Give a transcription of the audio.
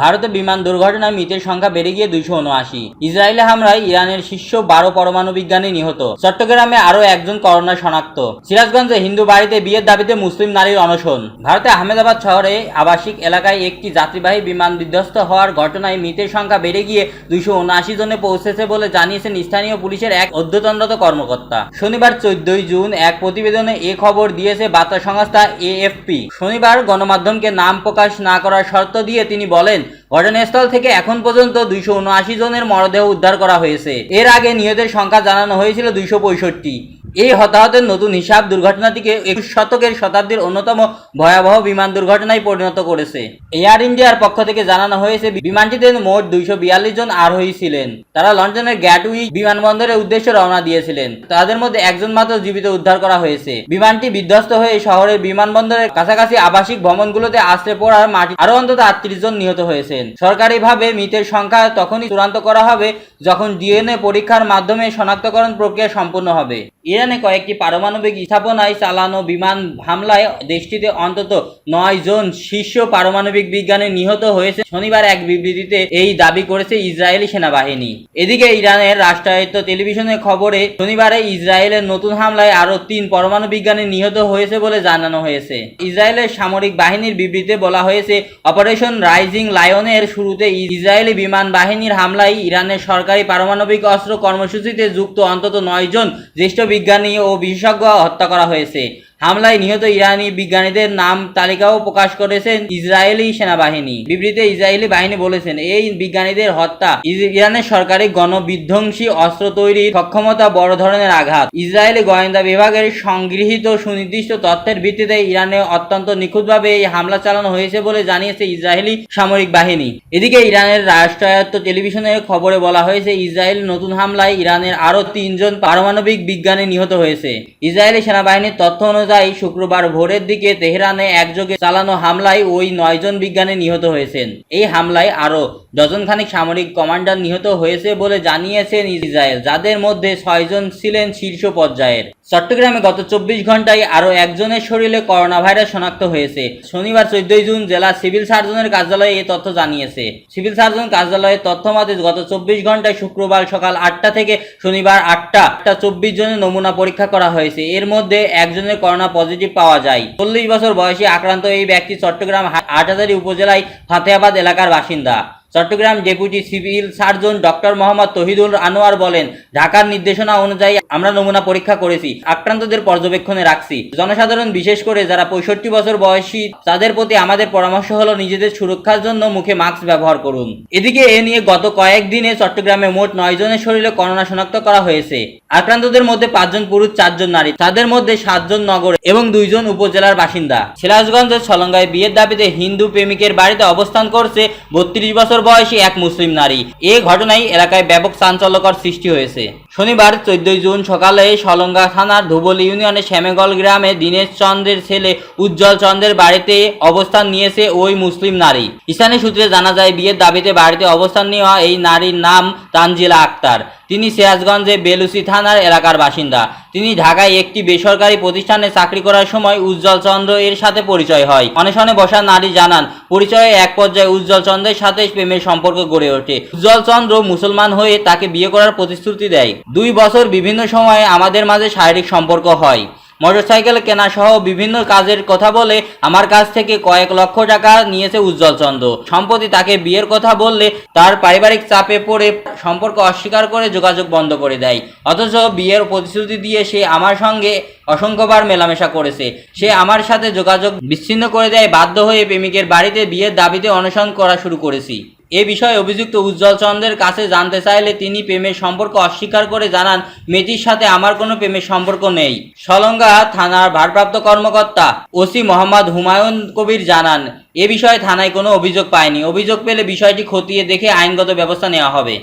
ভারতে বিমান দুর্ঘটনায় মৃতের সংখ্যা বেড়ে গিয়ে দুইশো উনআশি। ইসরায়েলে হামলায় ইরানের শীর্ষ বারো পরমাণু বিজ্ঞানী নিহত। চট্টগ্রামে আরও একজন করোনা শনাক্ত। সিরাজগঞ্জে হিন্দু বাড়িতে বিয়ের দাবিতে মুসলিম নারীর অনশন। ভারতে আহমেদাবাদ শহরে আবাসিক এলাকায় একটি যাত্রীবাহী বিমান বিধ্বস্ত হওয়ার ঘটনায় মৃতের সংখ্যা বেড়ে গিয়ে দুইশো উনআশি জনে পৌঁছেছে বলে জানিয়েছেন স্থানীয় পুলিশের এক অধ্যতনরত কর্মকর্তা। শনিবার চোদ্দই জুন এক প্রতিবেদনে এ খবর দিয়েছে বার্তা সংস্থা এএফপি। শনিবার গণমাধ্যমকে নাম প্রকাশ না করার শর্ত দিয়ে তিনি বলেন ঘটনাস্থল থেকে এখন পর্যন্ত দুইশো উনআশি জনের মরদেহ উদ্ধার করা হয়েছে। এর আগে নিহতের সংখ্যা জানানো হয়েছিল দুইশো পঁয়ষট্টি। এই হতাহতের নতুন হিসাব দুর্ঘটনাটিকে একুশ শতকের শতাব্দীর অন্যতম ভয়াবহ বিমান দুর্ঘটনায় পরিণত করেছে। এয়ার ইন্ডিয়ার পক্ষ থেকে জানানো হয়েছে, বিমানটিতে মোট দুইশো বিয়াল্লিশ জন আরোহী ছিলেন। তারা লন্ডনের গ্যাটউইক বিমানবন্দরের উদ্দেশ্যে রওনা দিয়েছিলেন। তাদের মধ্যে একজন মাত্র জীবিত উদ্ধার করা হয়েছে। বিমানটি বিধ্বস্ত হয়ে শহরের বিমানবন্দরের কাছাকাছি আবাসিক ভবনগুলোতে আশ্রে পড়ার মাটি আরও অন্তত আটত্রিশ জন নিহত হয়েছেন। সরকারিভাবে মৃতের সংখ্যা তখনই চূড়ান্ত করা হবে যখন ডিএনএ পরীক্ষার মাধ্যমে শনাক্তকরণ প্রক্রিয়া সম্পূর্ণ হবে। ইরানে কয়েকটি পারমাণবিক স্থাপনায় চালানো বিমান হামলায় দেশটিতে অন্তত নয় জন শীর্ষ পারমাণবিক বিজ্ঞানী নিহত হয়েছে। শনিবার এক বিবৃতিতে এই দাবি করেছে ইসরায়েলি সেনাবাহিনী। এদিকে ইরানের রাষ্ট্রায়ত্ত টেলিভিশনের খবরে শনিবারে ইসরায়েলের নতুন হামলায় আরও তিন পরমাণু বিজ্ঞানী নিহত হয়েছে বলে জানানো হয়েছে। ইসরায়েলের সামরিক বাহিনীর বিবৃতিতে বলা হয়েছে, অপারেশন রাইজিং লায়নের শুরুতে ইসরায়েলি বিমান বাহিনীর হামলায় ইরানের সরকারি পারমাণবিক অস্ত্র কর্মসূচিতে যুক্ত অন্তত নয় জন জ্যেষ্ঠ বিজ্ঞানী ও বিশেষজ্ঞ হত্যা করা হয়েছে। হামলায় নিহত ইরানি বিজ্ঞানীদের নাম তালিকাও প্রকাশ করেছেন ইসরায়েলি সেনাবাহিনী। বিবৃতিতে ইসরায়েলি বাহিনী বলেছেন, এই বিজ্ঞানীদের হত্যা ইরানের সরকারি গণবিধ্বংসী অস্ত্র তৈরির সক্ষমতা বড় ধরনের আঘাত। ইসরায়েলি গোয়েন্দা বিভাগের সংগৃহীত সুনির্দিষ্ট তথ্যের ভিত্তিতে ইরানে অত্যন্ত নিখুঁতভাবে এই হামলা চালানো হয়েছে বলে জানিয়েছে ইসরায়েলি সামরিক বাহিনী। এদিকে ইরানের রাষ্ট্রায়ত্ত টেলিভিশনের খবরে বলা হয়েছে, ইসরায়েল নতুন হামলায় ইরানের আরও তিনজন পারমাণবিক বিজ্ঞানী নিহত হয়েছে। ইসরায়েলি সেনাবাহিনীর তথ্য অনুযায়ী শুক্রবার ভোরের দিকে তেহরানে একযোগে চালানো হামলায় ওই নয়জন বিজ্ঞানী নিহত হয়েছেন। এই হামলায় আরও ডজনখানিক সামরিক কমান্ডার নিহত হয়েছে বলে জানিয়েছেন ইসরায়েল, যাদের মধ্যে ছয়জন ছিলেন শীর্ষ পর্যায়ের। চট্টগ্রামে গত চব্বিশ ঘন্টায় আরও একজনের শরীরে করোনা ভাইরাস শনাক্ত হয়েছে। শনিবার চোদ্দই জুন জেলা সিভিল সার্জনের কার্যালয়ে এই তথ্য জানিয়েছে। সিভিল সার্জন কার্যালয়ের তথ্য মতে, গত চব্বিশ ঘন্টায় শুক্রবার সকাল আটটা থেকে শনিবার আটটা চব্বিশ জনের নমুনা পরীক্ষা করা হয়েছে। এর মধ্যে একজনের করোনা পজিটিভ পাওয়া যায়। চল্লিশ বছর বয়সী আক্রান্ত এই ব্যক্তি চট্টগ্রাম হাটহাজারী উপজেলায় ফাতেহাবাদ এলাকার বাসিন্দা। Chattogram deputy civil surgeon doctor Mohammad Tahidul Anwar বলেন, ঢাকার নির্দেশনা অনুযায়ী আমরা নমুনা পরীক্ষা করেছি, আক্রান্তদের পর্যবেক্ষণে রাখছি। জনসাধারণ, বিশেষ করে যারা পঁয়ষট্টি বছর বয়সী, তাদের প্রতি আমাদের পরামর্শ হলো নিজেদের সুরক্ষার জন্য মুখে মাস্ক ব্যবহার করুন। এদিকে এ নিয়ে গত কয়েকদিনে চট্টগ্রামে মোট নয় জনের শরীরে করোনা শনাক্ত করা হয়েছে। আক্রান্তদের মধ্যে পাঁচজন পুরুষ, চারজন নারী, তাদের মধ্যে সাতজন নগর এবং দুইজন উপজেলার বাসিন্দা। সিরাজগঞ্জের ছলঙ্গায় বিয়ের দাবিতে হিন্দু প্রেমিকের বাড়িতে অবস্থান করছে বত্রিশ বছর বয়সী এক মুসলিম নারী। এ ঘটনায় এলাকায় ব্যাপক চাঞ্চল্যকর সৃষ্টি হয়েছে। শনিবার চোদ্দই জুন সকালে সলঙ্গা থানার ধুবল ইউনিয়নের শ্যামেগল গ্রামে দীনেশ চন্দ্রের ছেলে উজ্জ্বল চন্দ্রের বাড়িতে অবস্থান নিয়েছে ওই মুসলিম নারী। স্থানীয় সূত্রে জানা যায়, বিয়ের দাবিতে বাড়িতে অবস্থান নেওয়া এই নারীর নাম তানজিলা আক্তার। তিনি সিরাজগঞ্জে বেলুসি থানার এলাকার বাসিন্দা। তিনি ঢাকায় একটি বেসরকারি প্রতিষ্ঠানে চাকরি করার সময় উজ্জ্বল চন্দ্র এর সাথে পরিচয় হয়। অনশনে বসা নারী জানান, পরিচয়ে এক পর্যায়ে উজ্জ্বল চন্দ্রের সাথে প্রেমের সম্পর্ক গড়ে ওঠে। উজ্জ্বল চন্দ্র মুসলমান হয়ে তাকে বিয়ে করার প্রতিশ্রুতি দেয়। দুই বছর বিভিন্ন সময়ে আমাদের মাঝে শারীরিক সম্পর্ক হয়। মোটরসাইকেল কেনা সহ বিভিন্ন কাজের কথা বলে আমার কাছ থেকে কয়েক লক্ষ টাকা নিয়েছে উজ্জ্বল চন্দ্র। সম্প্রতি তাকে বিয়ের কথা বললে তার পারিবারিক চাপে পড়ে সম্পর্ক অস্বীকার করে যোগাযোগ বন্ধ করে দেয়। অথচ বিয়ের প্রতিশ্রুতি দিয়ে সে আমার সঙ্গে অসংখ্যবার মেলামেশা করেছে। সে আমার সাথে যোগাযোগ বিচ্ছিন্ন করে দেয়, বাধ্য হয়ে প্রেমিকের বাড়িতে বিয়ের দাবিতে অনশন করা শুরু করেছি। এ বিষয়ে অভিযুক্ত উজ্জ্বল চন্দ্রের কাছে জানতে চাইলে তিনি প্রেমের সম্পর্ক অস্বীকার করে জানান, মেয়েটির সাথে আমার কোনো প্রেমের সম্পর্ক নেই। সলঙ্গা থানার ভারপ্রাপ্ত কর্মকর্তা ওসি মোহাম্মদ হুমায়ুন কবির জানান, এ বিষয়ে থানায় কোনো অভিযোগ পায়নি অভিযোগ পেলে বিষয়টি খতিয়ে দেখে আইনগত ব্যবস্থা নেওয়া হবে।